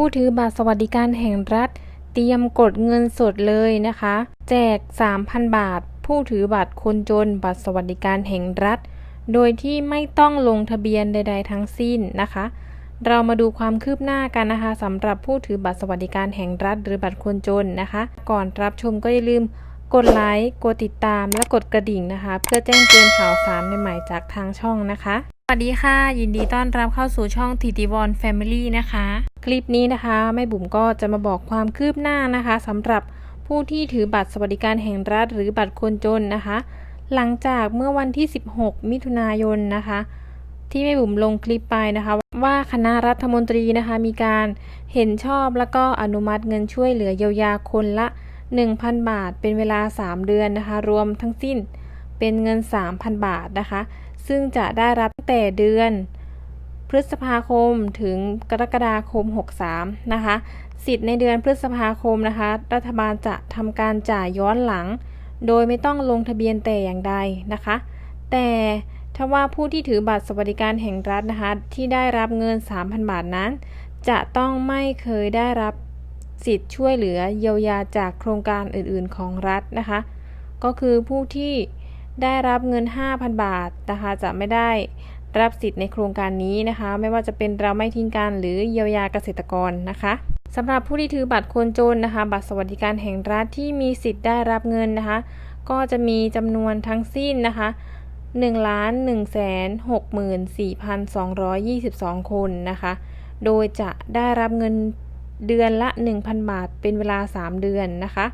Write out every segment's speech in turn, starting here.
ผู้ถือบัตรสวัสดิการแห่งรัฐ เตรียมกดเงินสดเลยนะคะ แจก 3,000 บาท ผู้ถือบัตรคนจนบัตรสวัสดิการแห่งรัฐ โดยที่ไม่ต้องลงทะเบียนใด ๆ ทั้งสิ้นนะคะ เรามาดูความคืบหน้ากันนะคะสำหรับผู้ถือบัตรสวัสดิการแห่งรัฐ หรือบัตรคนจนนะคะ ก่อนรับชมก็อย่าลืมกดไลค์ กดติดตาม และกดกระดิ่งนะคะ เพื่อแจ้งเตือนข่าวสารใหม่ๆจากทางช่องนะคะ สวัสดีค่ะ ยินดีต้อนรับเข้าสู่ช่องทีทีวอนแฟมิลี่นะคะ คลิปนี้นะคะแม่บุ๋มก็จะมาบอกความคืบหน้านะคะสำหรับผู้ที่ถือบัตรสวัสดิการแห่งรัฐหรือบัตรคนจนนะคะ หลังจากเมื่อวันที่ 16 มิถุนายนนะคะ ที่แม่บุ๋มลงคลิปไปนะคะ ว่าคณะรัฐมนตรีนะคะ มีการเห็นชอบแล้วก็อนุมัติเงินช่วยเหลือเยียวยาคนละ 1,000 บาทเป็นเวลา 3 เดือนนะคะ รวมทั้งสิ้น เป็นเงิน 3,000 บาทนะคะ ซึ่งจะได้รับตั้งแต่เดือน พฤษภาคมถึงกรกฎาคม 63 นะคะ สิทธิ์ในเดือนพฤษภาคมนะคะ รัฐบาลจะทำการจ่ายย้อนหลัง โดยไม่ต้องลงทะเบียนแต่อย่างใดนะคะ แต่ถ้าว่าผู้ที่ถือบัตรสวัสดิการแห่งรัฐนะคะ ที่ได้รับเงิน 3,000 บาทนั้น จะต้องไม่เคยได้รับสิทธิ์ช่วยเหลือเยียวยาจากโครงการอื่น ๆ ของรัฐนะคะ ก็คือผู้ที่ ได้รับเงิน 5,000 บาทนะคะจะไม่ได้รับสิทธิ์ในโครงการนี้นะคะ ไม่ว่าจะเป็นเราไม่ทิ้งกันหรือเยียวยาเกษตรกรนะคะสำหรับผู้ที่ถือบัตรคนจนนะคะ บัตรสวัสดิการแห่งรัฐที่มีสิทธิ์ได้รับเงินนะคะ ก็จะมีจำนวนทั้งสิ้นนะคะ1ล้าน1แสน64,222 คนนะคะ โดยจะได้รับเงินเดือนละ 1,000 บาทเป็นเวลา 3 เดือนนะคะ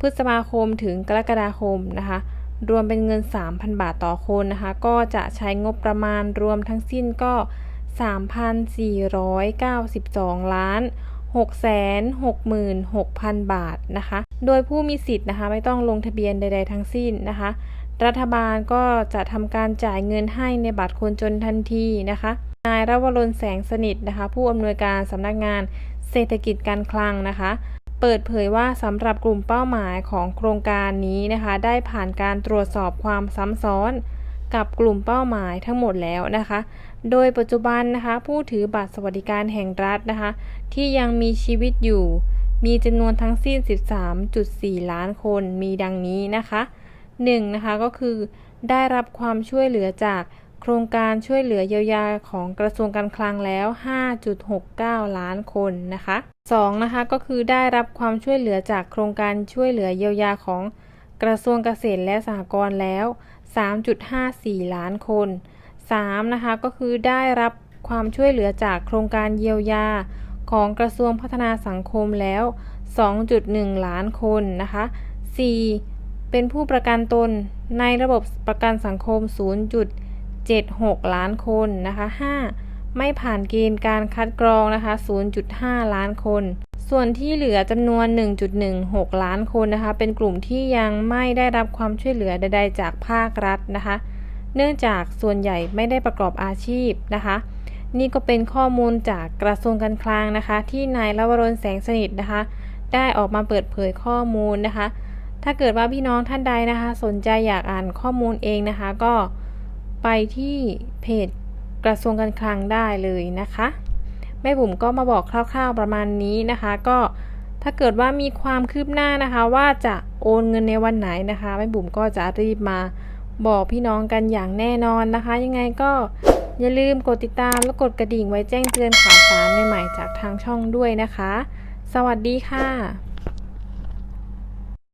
พฤษภาคมถึงกรกฎาคมนะคะ รวมเป็นเงิน 3,000 บาทต่อคนนะคะ ก็จะใช้งบประมาณรวมทั้งสิ้นก็ 3,492 ล้าน 666,000 บาทนะคะ โดยผู้มีสิทธิ์นะคะ ไม่ต้องลงทะเบียนใด ๆ ทั้งสิ้นนะคะ รัฐบาลก็จะทำการจ่ายเงินให้ในบัตรคนจนทันทีนะคะ นายรวรนแสงสนิทนะคะ ผู้อำนวยการสำนักงานเศรษฐกิจการคลังนะคะ เปิดเผยว่าสำหรับกลุ่มเป้าหมายของโครงการนี้นะคะ ได้ผ่านการตรวจสอบความซ้ำซ้อน กับกลุ่มเป้าหมายทั้งหมดแล้วนะคะ โดยปัจจุบันนะคะ ผู้ถือบัตรสวัสดิการแห่งรัฐนะคะ ที่ยังมีชีวิตอยู่ มีจำนวนทั้งสิ้น 13.4 ล้านคนมีดังนี้นะคะ 1 นะคะก็คือได้รับความช่วยเหลือจาก โครงการช่วยเหลือเยียวยาของกระทรวงการคลังแล้ว 5.69 ล้านคนนะคะ2นะคะก็คือได้รับความช่วยเหลือจากโครงการช่วยเหลือเยียวยาของกระทรวงเกษตรและสหกรณ์แล้ว 3.54 ล้านคน3นะคะก็คือได้รับความช่วยเหลือจากโครงการเยียวยาของกระทรวงพัฒนาสังคมแล้ว 2.1 ล้านคนนะคะ 4 เป็นผู้ประกันตนในระบบประกันสังคม 0.76 ล้านคนนะคะ 5 ไม่ผ่านเกณฑ์การคัดกรองนะคะ 0.5 ล้านคน ส่วนที่เหลือจำนวน 1.16 ล้านคนนะคะ เป็นกลุ่มที่ยังไม่ได้รับความช่วยเหลือใด ๆ จากภาครัฐนะคะ เนื่องจากส่วนใหญ่ไม่ได้ประกอบอาชีพนะคะ นี่ก็เป็นข้อมูลจากกระทรวงการคลังนะคะ ที่นายลวรนแสงสนิทนะคะ ได้ออกมาเปิดเผยข้อมูลนะคะถ้าเกิดว่าพี่น้องท่านใดนะคะ สนใจอยากอ่านข้อมูลเองนะคะ ก็ ไปที่เพจกระทรวงการคลังได้เลยนะคะแม่บุ๋มก็มาบอกคร่าวๆประมาณนี้นะคะ ก็ถ้าเกิดว่ามีความคืบหน้านะคะ ว่าจะโอนเงินในวันไหนนะคะแม่บุ๋มก็จะรีบมาบอกพี่น้องกันอย่างแน่นอนนะคะ ยังไงก็อย่าลืมกดติดตามและกดกระดิ่งไว้แจ้งเตือนข่าวสารใหม่ๆจากทางช่องด้วยนะคะ สวัสดีค่ะ